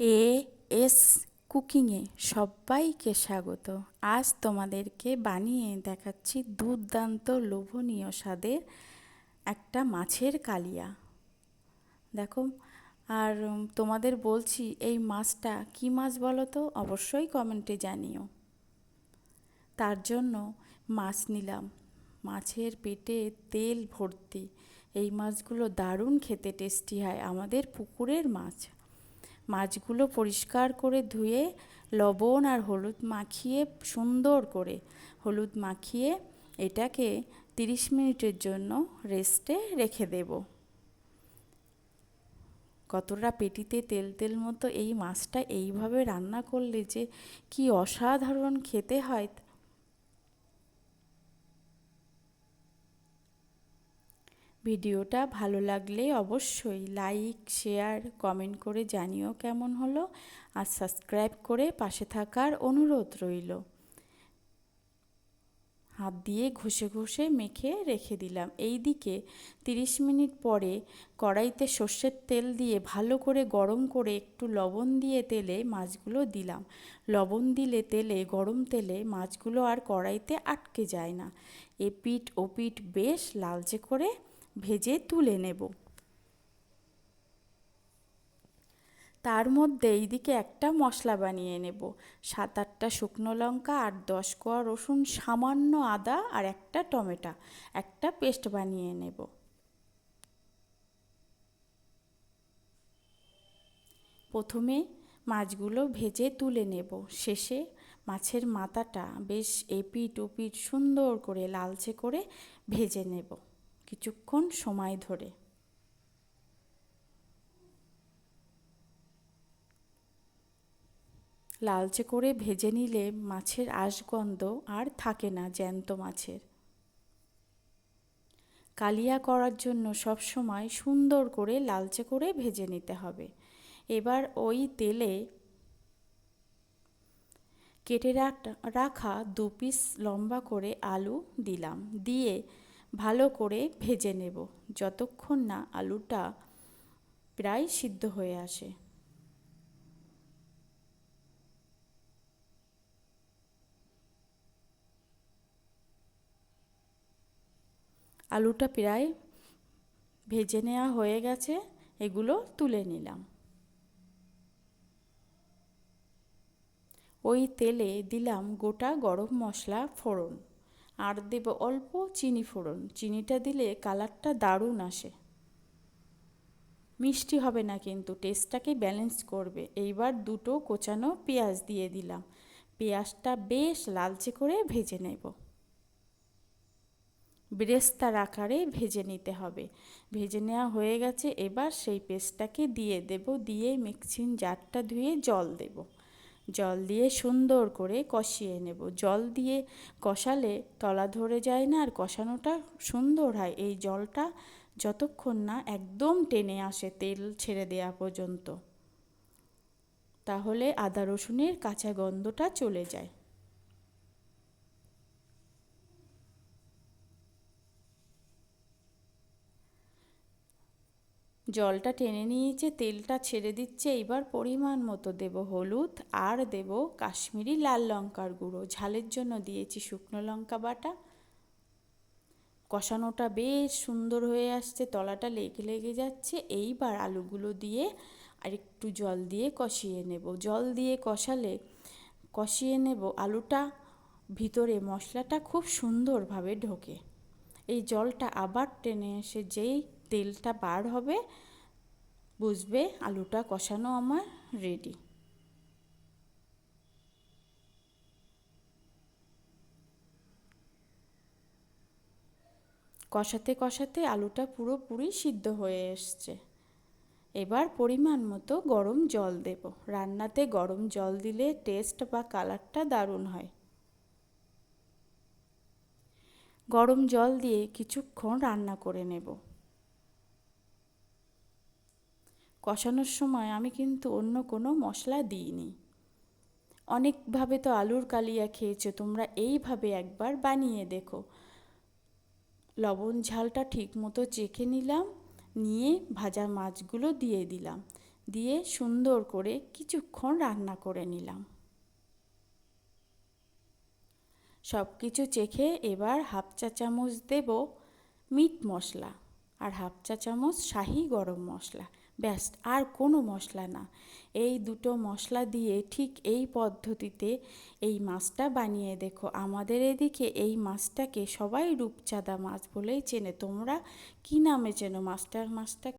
A S কুকিংয়ে সবাইকে স্বাগত। আজ তোমাদেরকে বানিয়ে দেখাচ্ছি দুর্দান্ত লোভনীয় স্বাদের একটা মাছের কালিয়া। দেখো, আর তোমাদের বলছি এই মাছটা কী মাছ বলো তো? অবশ্যই কমেন্টে জানিও। তার জন্য মাছ নিলাম। মাছের পেটে তেল ভর্তি। এই মাছগুলো দারুণ খেতে টেস্টি হয়। আমাদের পুকুরের মাছ। মাছগুলো পরিষ্কার করে ধুয়ে লবণ আর হলুদ মাখিয়ে সুন্দর করে হলুদ মাখিয়ে এটাকে তিরিশ মিনিটের জন্য রেস্টে রেখে দেব। কতটা পেটিতে তেল তেল মতো এই মাছটা এইভাবে রান্না করলে যে কি অসাধারণ খেতে হয় ভিডিওটা ভালো লাগলে অবশ্যই লাইক, শেয়ার, কমেন্ট করে জানিও কেমন হলো আর সাবস্ক্রাইব করে পাশে থাকার অনুরোধ রইল। হাত দিয়ে ঘষে ঘষে মেখে রেখে দিলাম। এই দিকে তিরিশ মিনিট পরে কড়াইতে সর্ষের তেল দিয়ে ভালো করে গরম করে একটু লবণ দিয়ে তেলে মাছগুলো দিলাম। লবণ দিলে তেলে, গরম তেলে মাছগুলো আর কড়াইতে আটকে যায় না। এপিট ওপিট বেশ লালচে করে ভেজে তুলে নেব। তার মধ্যে এইদিকে একটা মশলা বানিয়ে নেব। সাত আটটা শুকনো লঙ্কা আর দশ কোয়া রসুন, সামান্য আদা আর একটা টমেটো। একটা পেস্ট বানিয়ে নেব। প্রথমে মাছগুলো ভেজে তুলে নেব। শেষে মাছের মাথাটা বেশ এপিট ওপিট সুন্দর করে লালচে করে ভেজে নেব। কিছুক্ষণ সময় ধরে। লালচে করে ভেজে নিলে মাছের আশগন্ধ আর থাকে না জ্যান্ত মাছের। কালিয়া করার জন্য সব সময় সুন্দর করে লালচে করে ভেজে নিতে হবে। এবার ওই তেলে কেটে রাখা দু পিস লম্বা করে আলু দিলাম। দিয়ে ভালো করে ভেজে নেব। যতক্ষণ না আলুটা প্রায় সিদ্ধ হয়ে আসে। আলুটা প্রায় ভেজে নেওয়া হয়ে গেছে, এগুলো তুলে নিলাম। ওই তেলে দিলাম গোটা গরম মশলা ফোড়ন। আর দেব অল্প চিনি ফোড়ন। চিনিটা দিলে কালারটা দারুণ আসে। মিষ্টি হবে না কিন্তু, টেস্টটাকে ব্যালেন্স করবে। এইবার দুটো কোচানো পেঁয়াজ দিয়ে দিলাম। পেঁয়াজটা বেশ লালচে করে ভেজে নেব। ব্রেস্তার আকারে ভেজে নিতে হবে। ভেজে নেওয়া হয়ে গেছে, এবার সেই পেস্টটাকে দিয়ে দেব। দিয়ে মিক্সিং জারটা ধুয়ে জল দেবো। জল দিয়ে সুন্দর করে কষিয়ে নেব। জল দিয়ে কষালে তলা ধরে যায় না আর কষানোটা সুন্দর হয়। এই জলটা যতক্ষণ না একদম টেনে আসে তেল ছেড়ে দেওয়া পর্যন্ত। তাহলে আদা রসুনের কাঁচা গন্ধটা চলে যায়। জলটা টেনে নিয়েছে, তেলটা ছেড়ে দিচ্ছে, এবার পরিমাণ মতো দেব হলুদ আর দেব কাশ্মীরি লাল লঙ্কার গুঁড়ো। ঝালের জন্য দিয়েছি শুকনো লঙ্কা বাটা। কষানোটা বেশ সুন্দর হয়ে আসছে, তলাটা লেগে লেগে যাচ্ছে। এইবার আলুগুলো দিয়ে আর একটু জল দিয়ে কষিয়ে নেব। জল দিয়ে কষালে, কষিয়ে নেব আলুটা, ভিতরে মশলাটা খুব সুন্দরভাবে ঢোকে। এই জলটা আবার টেনে এসে যেই তেলটা বার হবে, বুঝবে, আলুটা কষানো আমার রেডি কষাতে কষাতে আলুটা পুরোপুরি সিদ্ধ হয়ে এসছে। এবার পরিমাণ মতো গরম জল দেব। রান্নাতে গরম জল দিলে টেস্ট বা কালারটা দারুণ হয়। গরম জল দিয়ে কিছুক্ষণ রান্না করে নেব। কষানোর সময় আমি কিন্তু অন্য কোনো মশলা দিইনি। অনেকভাবে তো আলুর কালিয়া খেয়েছো, তোমরা এইভাবে একবার বানিয়ে দেখো। লবণ ঝালটা ঠিক মতো চেখে নিলাম, নিয়ে ভাজা মাছগুলো দিয়ে দিলাম, দিয়ে সুন্দর করে কিছুক্ষণ রান্না করে নিলাম। সব কিছু চেখে এবার হাফ চা চামচ দেব মিট মশলা, আর হাফ চা চামচ শাহি গরম মশলা। ব্যাস, আর কোনো মশলা না। এই দুটো মশলা দিয়ে ঠিক এই পদ্ধতিতে এই মাছটা বানিয়ে দেখো। আমাদের এদিকে এই মাছটাকে সবাই রূপচাঁদা মাছ বলেই চেনে। তোমরা কী নামে চেনো মাছটার মাছটা